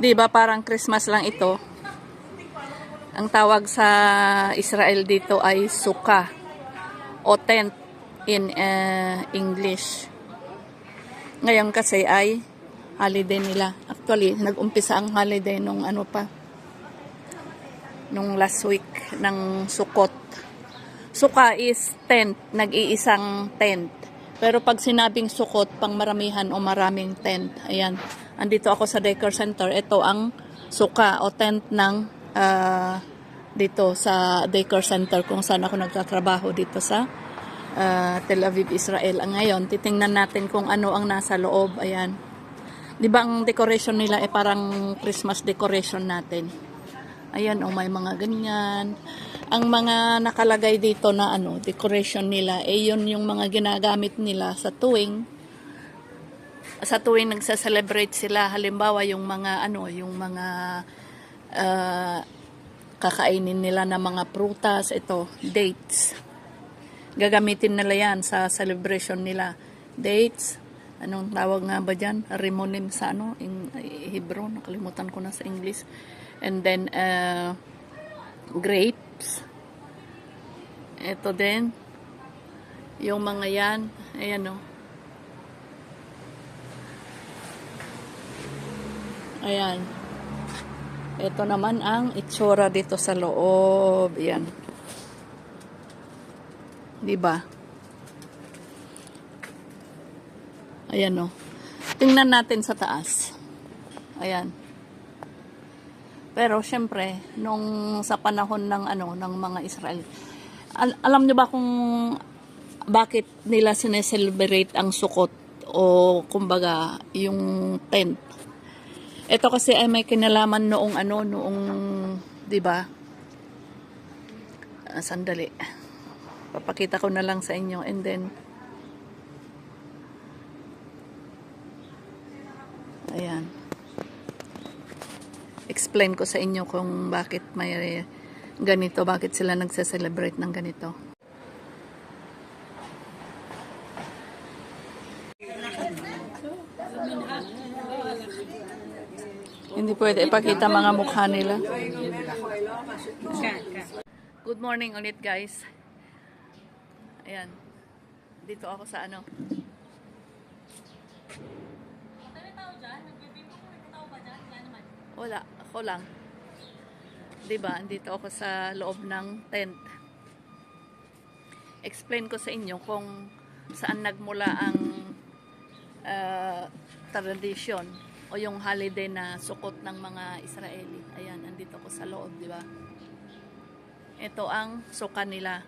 Di ba parang Christmas lang ito? Ang tawag sa Israel dito ay suka o tent in uh, English. Ngayon kasi ay holiday nila. Actually, nag-umpisa ang holiday nung ano pa, nung last week ng Sukot. Suka is tent, nag-iisang tent. Pero pag sinabing sukot, pang maramihan o maraming tent. Ayan. Andito ako sa daycare center. Ito ang suka o tent ng ah, dito sa daycare center kung saan ako nagtatrabaho dito sa ah, Tel Aviv, Israel. Ang ngayon, titingnan natin kung ano ang nasa loob. Ayan. Di ba ang decoration nila ay parang Christmas decoration natin? Ayan, oh, may mga ganyan. Ang mga nakalagay dito na ano, decoration nila, eh yun yung mga ginagamit nila sa tuwing sa tuwing nagsa-celebrate sila. Halimbawa, yung mga ano, yung mga ah, kakainin nila na mga prutas, ito, dates. Gagamitin nila yan sa celebration nila. Dates, anong tawag nga ba dyan? Rimonim sa ano, in Hebrew, nakalimutan ko na sa English. And then, uh, grapes. Ito din. Yung mga yan. Ayan o. Ayan. Ito naman ang itsura dito sa loob. Ayan. Di ba? Ayan o. Tingnan natin sa taas. Ayan. Pero syempre, nung sa panahon ng ano ng mga Israel, al- alam niyo ba kung bakit nila sineselebrate ang sukot o kumbaga yung tent? Ito kasi ay may kinalaman noong ano noong 'di ba? Ah, sandali. Papakita ko na lang sa inyo and then Ayan explain ko sa inyo kung bakit may ganito, bakit sila nagse-celebrate ng ganito. Hindi pwede ipakita mga mukha nila. Good morning ulit guys. Ayan. Dito ako sa ano. Wala, ako lang. 'Di ba? Andito ako sa loob ng tent. Explain ko sa inyo kung saan nagmula ang uh, tradition o yung holiday na sukot ng mga Israeli. Ayan, andito ako sa loob, 'di ba? Ito ang suka nila.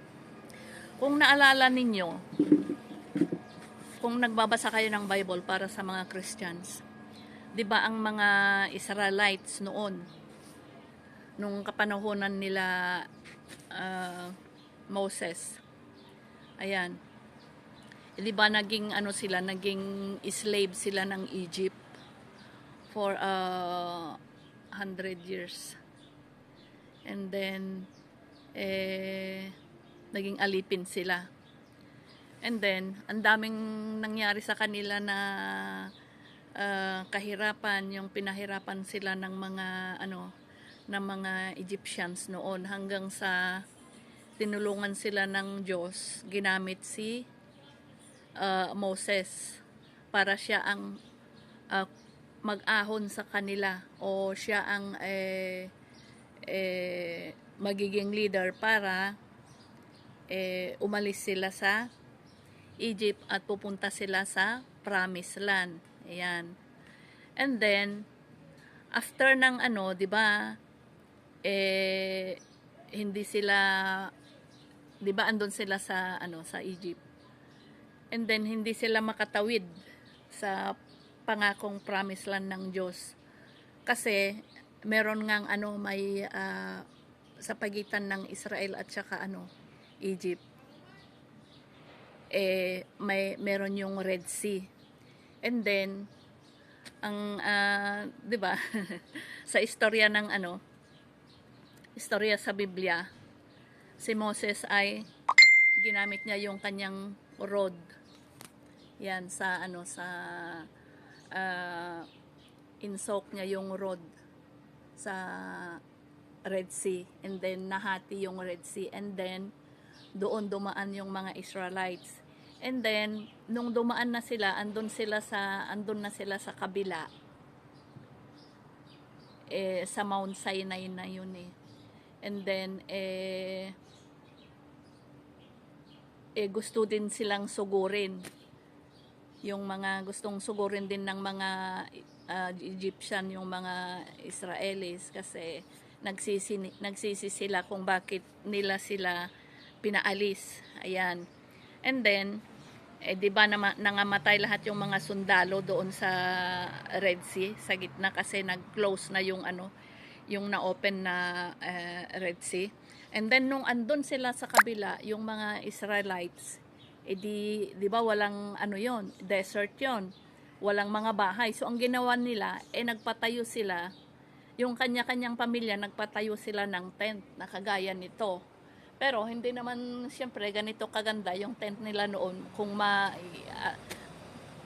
Kung naalala ninyo, kung nagbabasa kayo ng Bible para sa mga Christians, 'di ba ang mga Israelites noon nung kapanahonan nila ah, Moses ayan 'di ba naging ano sila naging slave sila ng Egypt for uh, 100 years. And then eh naging alipin sila. And then ang daming nangyari sa kanila na ah, kahirapan, yung pinahirapan sila ng mga ano ng mga Egyptians noon. Hanggang sa tinulungan sila ng Diyos, ginamit si ah, Moses para siya ang ah, mag-ahon sa kanila o siya ang eh, eh, magiging leader para eh, umalis sila sa Egypt at pupunta sila sa Promised Land. Ayan. And then, after ng ano, di ba, eh, hindi sila, di ba, andun sila sa, ano, sa Egypt. And then, hindi sila makatawid sa pangakong promised land ng Diyos. Kasi, meron ngang, ano, may, ah, sa pagitan ng Israel at saka, ano, Egypt eh may meron yung Red Sea. And then ang ah, 'di ba? sa istorya ng ano istorya sa Biblia si Moses ay ginamit niya yung kanyang rod yan sa ano sa ah, insoak niya yung road sa Red Sea and then nahati yung Red Sea and then doon dumaan yung mga Israelites. And then nung dumaan na sila andun sila sa andun na sila sa kabila. Eh sa Mount Sinai na yun eh. And then eh eh gusto din silang sugurin yung mga gustong sugurin din ng mga ah, Egyptian yung mga Israelis kasi nagsisi, nagsisi sila kung bakit nila sila pinaalis. Ayan. And then, eh, di ba nama, nangamatay lahat yung mga sundalo doon sa Red Sea, sa gitna kasi nag-close na yung ano, yung na-open na eh, Red Sea. And then nung andun sila sa kabila, yung mga Israelites, eh di, di ba walang ano yon desert yon walang mga bahay. So ang ginawa nila, eh nagpatayo sila, yung kanya-kanyang pamilya, nagpatayo sila ng tent na kagaya nito. Pero hindi naman siyempre ganito kaganda yung tent nila noon kung ma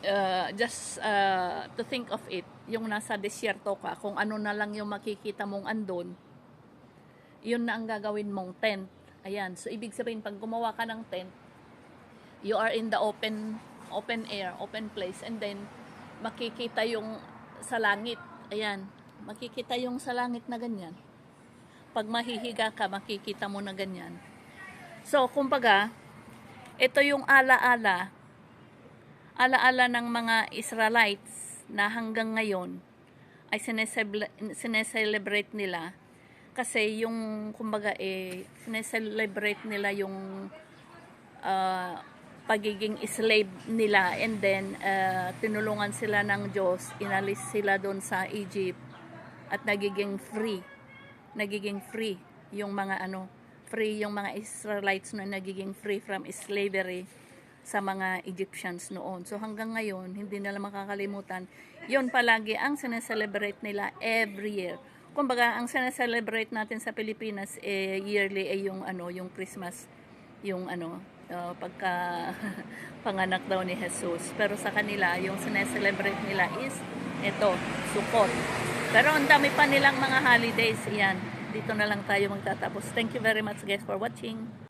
uh, just uh, to think of it, yung nasa desierto ka, kung ano na lang yung makikita mong andon, yun na ang gagawin mong tent. Ayan, so ibig sabihin pag gumawa ka ng tent, you are in the open open air, open place and then makikita yung sa langit. Ayan, makikita yung sa langit na ganyan. Pag mahihiga ka, makikita mo na ganyan. So, kumbaga, ito yung alaala, alaala ng mga Israelites na hanggang ngayon ay sineselebrate nila kasi yung kumbaga eh sineselebrate nila yung uh, pagiging slave nila and then uh, tinulungan sila ng Diyos, inalis sila doon sa Egypt at nagiging free. Nagiging free yung mga ano, free yung mga Israelites na nagiging free from slavery sa mga Egyptians noon. So hanggang ngayon, hindi nila makakalimutan. Yun palagi ang sineselebrate nila every year. Kumbaga, ang sineselebrate natin sa Pilipinas eh, yearly ay yung ano, yung Christmas, yung ano, uh, pagka panganak daw ni Jesus. Pero sa kanila, yung sineselebrate nila is ito, Sukkot. Pero ang dami pa nilang mga holidays. Yan, dito na lang tayo magtatapos. Thank you very much guys for watching.